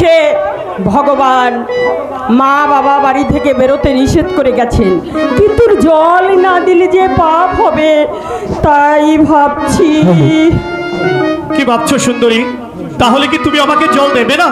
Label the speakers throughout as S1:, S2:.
S1: হচ্ছে ভগবান, মা বাবা বাড়ি থেকে বেরোতে নিষেধ করে গেছেন। কিন্তু জল না দিলে যে পাপ হবে, তাই ভাবছি
S2: কি ভাবছ সুন্দরী? তাহলে কি তুমি আমাকে জল দেবে না?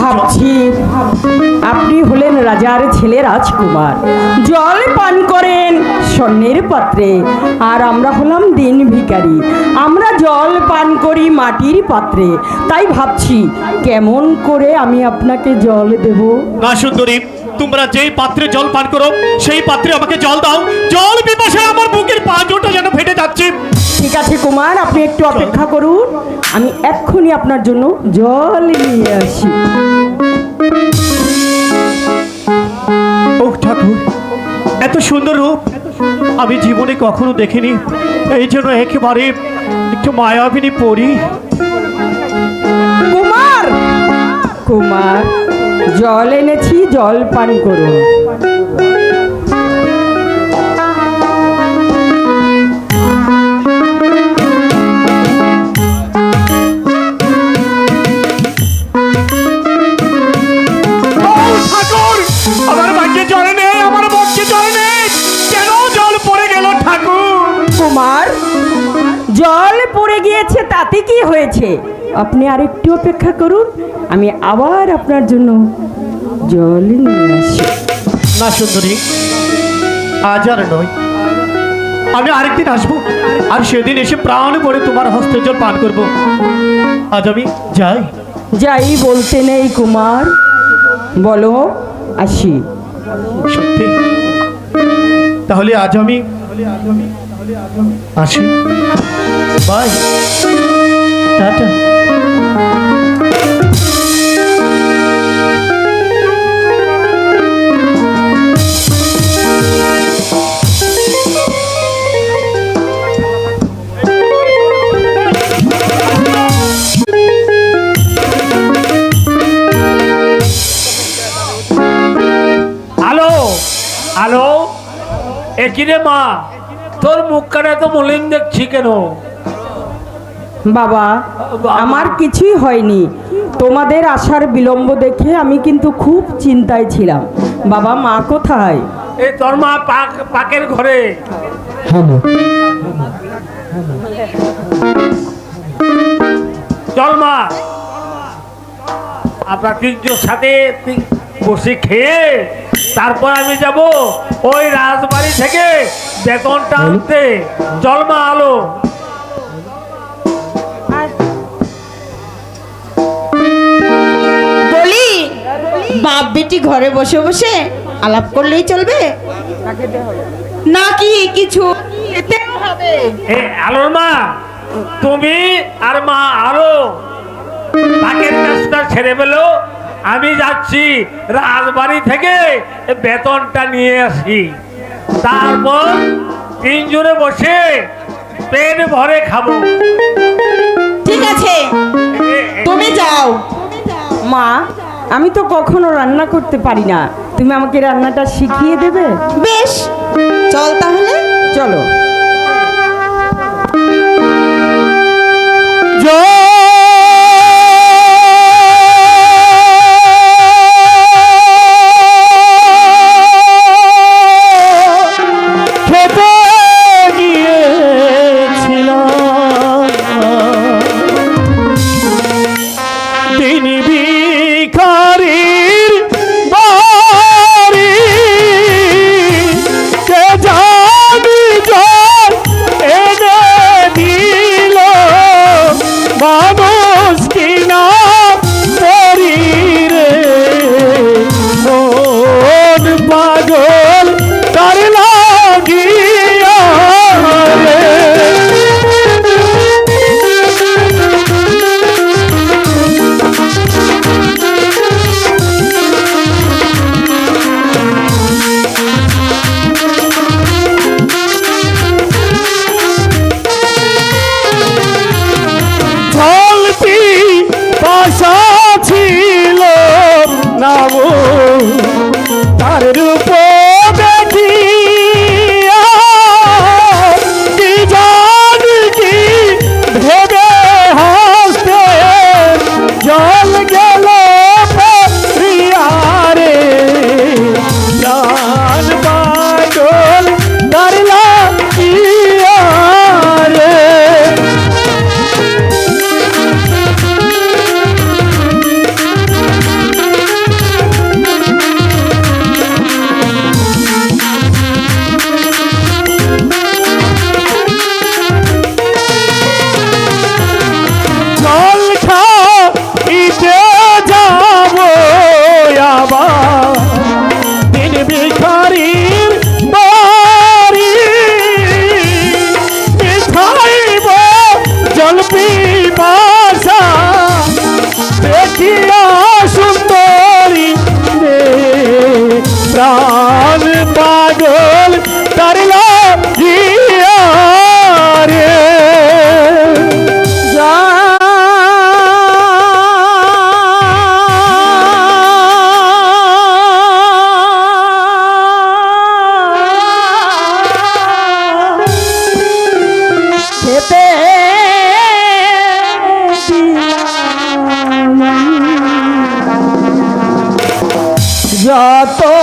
S1: ভাবছি, আপনি হলেন রাজার ছেলে রাজকুমার। জল পান করেন স্বর্ণের পাত্রে, আর আমরা হলাম দিন ভিকারি আমরা জল পান করি মাটির পাত্রে। তাই ভাবছি, কেমন করে আমি আপনাকে জল দেব?
S2: না সুন্দরী তোমরা যেই পাত্রে জল পান করো সেই পাত্রে আমাকে জল দাও। জল পিপাসে আমার বুকের পাঁচটা যেন ফেটে যাচ্ছে।
S1: ঠিক আছে কুমার আপনি একটু অপেক্ষা করুন। আমি এক্ষুনি আপনার জন্য জল নিয়ে আসি।
S2: ও ঠাকুর এত সুন্দর রূপ। আমি জীবনে কখনো দেখিনি। এই জন্য একেবারে একটু মায়াবিনী পড়ি
S1: কুমার! কুমার জল এনেছি জল পান করুন।
S2: ঠাকুর আমার ভাগ্যে জল নেই আমার বক্ষে জল নেই। কেন জল পড়ে গেল ঠাকুর?
S1: কুমার জল পড়ে গিয়েছে তাতে কি হয়েছে? আপনি আরেকটু অপেক্ষা করুন আমি আবার আপনার জন্য জল নিয়ে আসি।
S2: না সুন্দরী আজ আর নয়। আমি আরেকদিন আসব আর সেদিন এসে প্রাণ পড়ে তোমার হস্তের জল পান করব। আজ আমি যাই।
S1: যাই বলতে নেই কুমার। বলো আসি।
S2: সত্যি? তাহলে আজ আমি আসি। বাই। টাটা।
S3: এ কি রে মা তোর মুখখানে এত মলিন দেখছি কেন?
S1: বাবা আমার কিছুই হয়নি। তোমাদের আসার বিলম্ব দেখে আমি কিন্তু খুব চিন্তায় ছিলাম। বাবা মা কোথায়?
S3: এই তোর মা পাক পাকের ঘরে। চল মা। আপনার তিনজোর সাথে বসে খেয়ে তারপর আমি যাব ওই রাজবাড়ি থেকে বেতনটা আনতে। চল মা আলো।
S4: বলি বাপ বেটি ঘরে বসে বসে আলাপ করলেই চলবে? নাকি কিছু খেতেও হবে?
S3: এ আলোর মা তুমি আর মা আরও কাজটা ছেড়ে পেল আমি যাচ্ছি রাজবাড়ি থেকে বেতনটা নিয়ে আসি। তারপর তিনজনে বসে পেট ভরে খাব।
S4: ঠিক আছে। তুমি যাও।
S1: মা, আমি তো কখনো রান্না করতে পারি না। তুমি আমাকে রান্নাটা শিখিয়ে দেবে?
S4: বেশ। চল তাহলে।
S1: চলো।
S2: খেতে
S1: আশা ছিল না তার রূপ Tô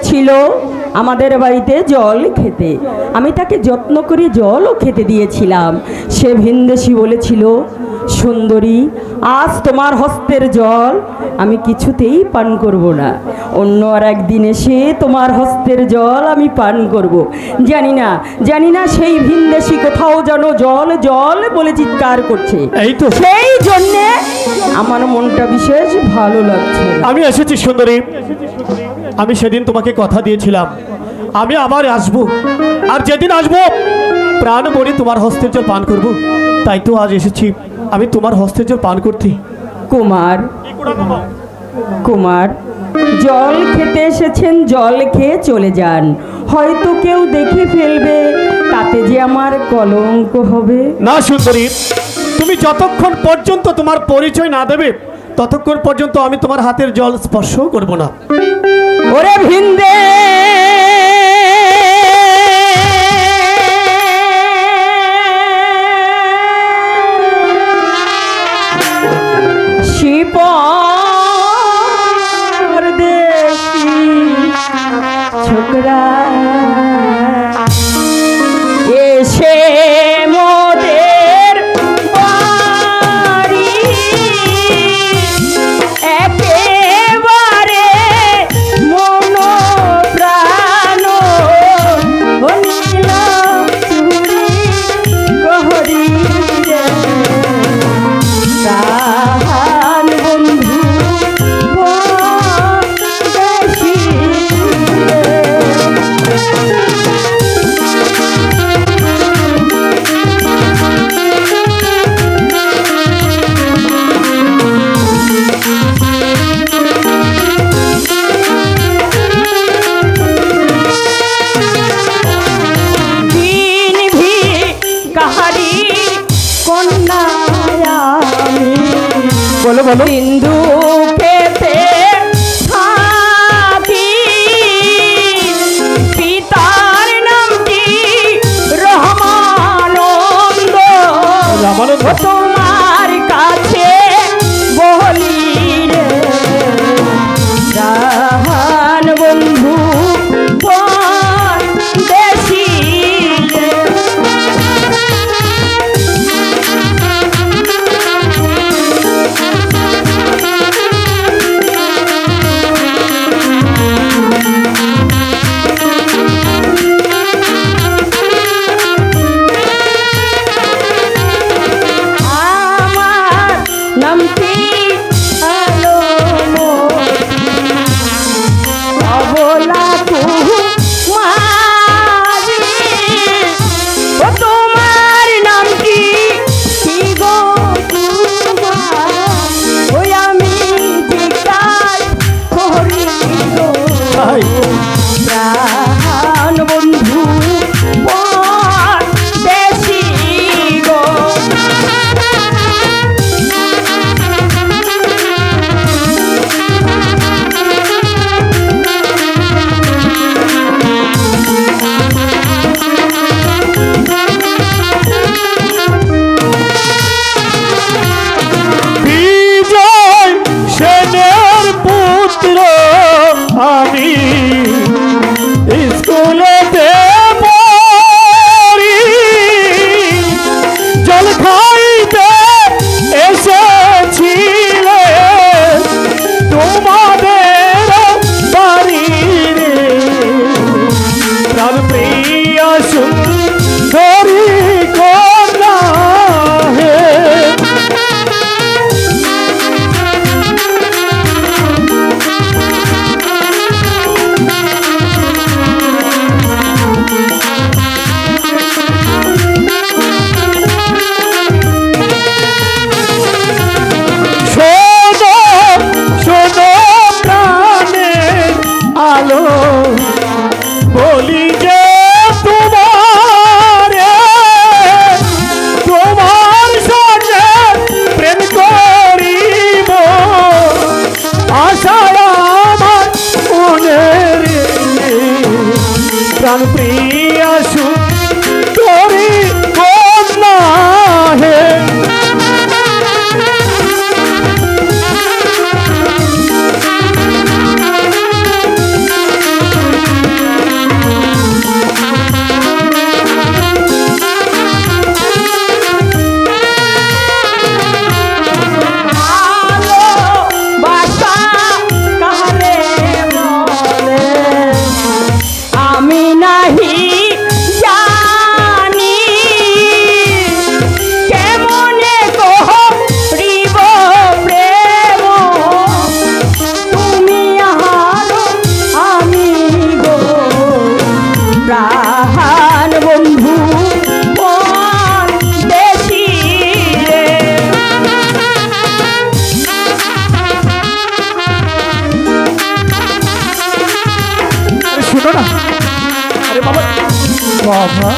S1: এসেছিল আমাদের বাড়িতে জল খেতে। আমি তাকে যত্ন করে জলও খেতে দিয়েছিলাম। সে ভিনদেশি বলেছিল সুন্দরী আজ তোমার হস্তের জল আমি কিছুতেই পান করব না। অন্য আর একদিন এসে তোমার হস্তের জল আমি পান করব। জানি না জানি না সেই ভিনদেশি কোথাও যেন জল জল বলে চিৎকার করছে।
S2: এই তো।
S1: সেই জন্যে আমার মনটা বিশেষ ভালো লাগছে।
S2: আমি এসেছি সুন্দরী। আমি সেদিন তোমাকে কথা দিয়েছিলাম। আমি আবার আসব। আর যেদিন আসব প্রাণ মনে তোমার হস্তের জল পান করব। তাই তো আজ এসেছি। আমি তোমার হস্তের জল পান করতে।
S1: কুমার কুমার জল খেতে এসেছেন জল খেয়ে চলে যান। হয়তো কেউ দেখে ফেলবে তাতে যে আমার কলঙ্ক হবে।
S2: না সুন্দরী তুমি যতক্ষণ পর্যন্ত তোমার পরিচয় না দেবে ততক্ষণ পর্যন্ত আমি তোমার হাতের জল স্পর্শ করব না।
S1: ওরে ভিন্দে শিপ
S2: প্রাণ
S1: প্রিয়া বাবা